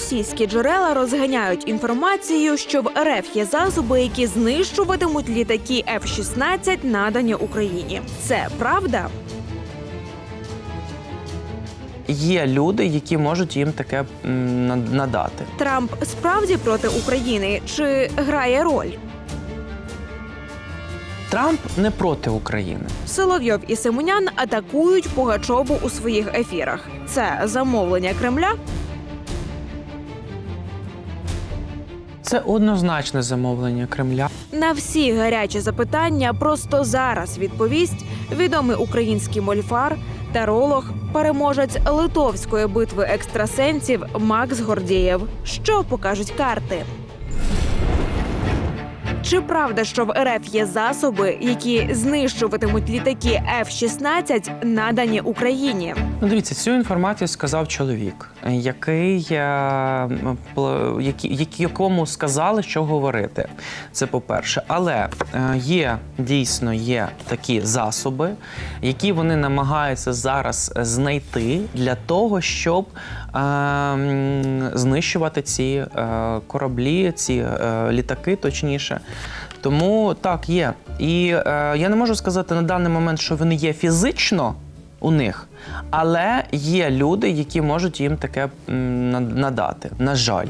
Російські джерела розганяють інформацію, що в РФ є засоби, які знищуватимуть літаки F-16, надані Україні. Це правда? Є люди, які можуть їм таке надати. Трамп справді проти України чи грає роль? Трамп не проти України. Соловйов і Симонян атакують Пугачову у своїх ефірах. Це замовлення Кремля. Це однозначне замовлення Кремля. На всі гарячі запитання просто зараз відповість відомий український мольфар, таролог, переможець литовської битви екстрасенсів Макс Гордієв. Що покажуть карти? Чи правда, що в РФ є засоби, які знищуватимуть літаки F-16, надані Україні? Ну, дивіться, цю інформацію сказав чоловік, який, е, якому сказали, що говорити. Це по-перше. Але е, є дійсно є такі засоби, які вони намагаються зараз знайти для того, щоб е, знищувати ці кораблі, ці літаки, точніше. Тому так є. І я не можу сказати на даний момент, що вони є фізично у них, але є люди, які можуть їм таке надати. На жаль.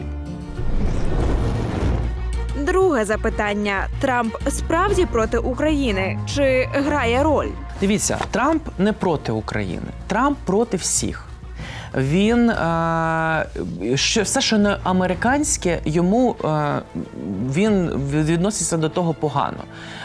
Друге запитання: Трамп справді проти України чи грає роль? Дивіться, Трамп не проти України. Трамп проти всіх. Він е, що все, що не американське, йому е, він відноситься до того погано.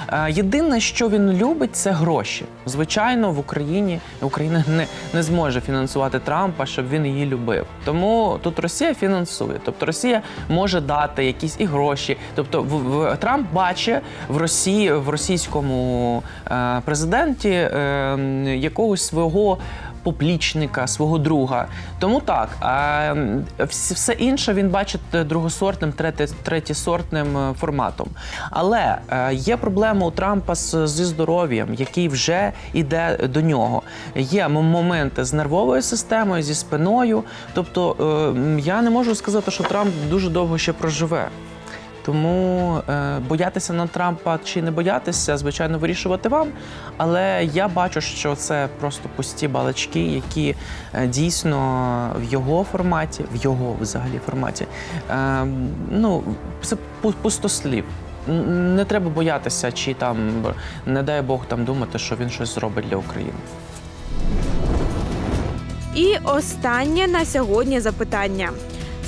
Е, єдине, що він любить, це гроші. Звичайно, в Україні Україна не, не зможе фінансувати Трампа, щоб він її любив. Тому тут Росія фінансує. Тобто Росія може дати якісь і гроші. Тобто, в, в Трамп бачить в Росії в російському е, президенті е, якогось свого поплічника, свого друга. Тому так, а все інше він бачить е, другосортним, третєсортним е, форматом. Але е, є проблема у Трампа зі здоров'ям, який вже йде до нього. Є моменти з нервовою системою, зі спиною. Тобто я не можу сказати, що Трамп дуже довго ще проживе. Тому е, боятися на Трампа чи не боятися, звичайно, вирішувати вам. Але я бачу, що це просто пусті балачки, які е, дійсно в його форматі, в його взагалі форматі, е, ну це пу- пустослів. Не треба боятися, чи там не дай Бог там думати, що він щось зробить для України. І останнє на сьогодні запитання.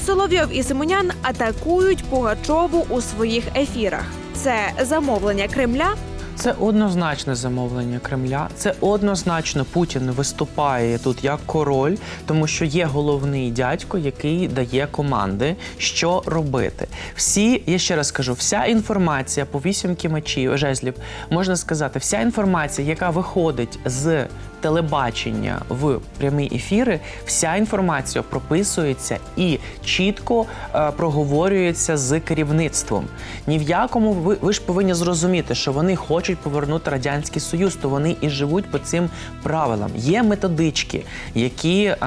Соловйов і Симонян атакують Пугачову у своїх ефірах. Це замовлення Кремля. Це однозначне замовлення Кремля. Це однозначно Путін виступає тут як король, тому що є головний дядько, який дає команди, що робити. Всі, я ще раз кажу, вся інформація по вісімки мечів, жезлів, можна сказати, вся інформація, яка виходить з телебачення в прямі ефіри, вся інформація прописується і чітко е, проговорюється з керівництвом. Ні в якому ви, ви ж повинні зрозуміти, що вони хочуть повернути радянський союз, то вони і живуть по цим правилам. Є методички, які е,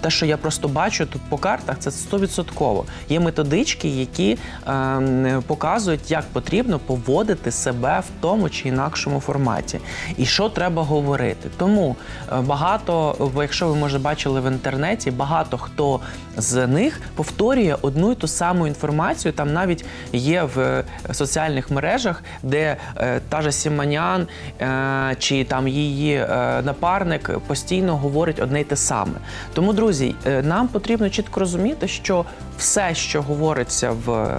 те, що я просто бачу тут по картах, це 100%. Є методички, які е, показують, як потрібно поводити себе в тому чи інакшому форматі, і що треба говорити. Тому багато, якщо ви може бачили в інтернеті, багато хто з них повторює одну і ту саму інформацію. Там навіть є в е, соціальних мережах, де е, та же Сіманян е, чи там її е, напарник постійно говорить одне й те саме. Тому, друзі, е, нам потрібно чітко розуміти, що все, що говориться в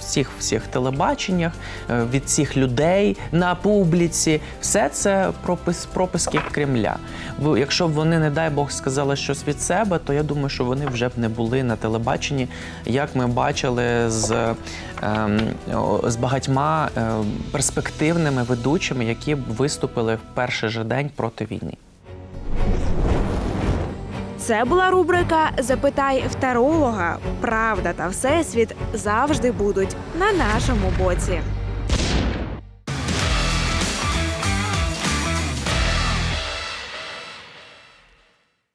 всіх всіх телебаченнях, е, від всіх людей на публіці, все це пропис, прописки Кремля. Якщо б вони, не дай Бог, сказали щось від себе, то я думаю, що вони вже б не були на телебаченні, як ми бачили з, ем, з багатьма е, перспективними ведучими, які б виступили в перший же день проти війни. Це була рубрика Запитай в таролога. Правда та всесвіт завжди будуть на нашому боці.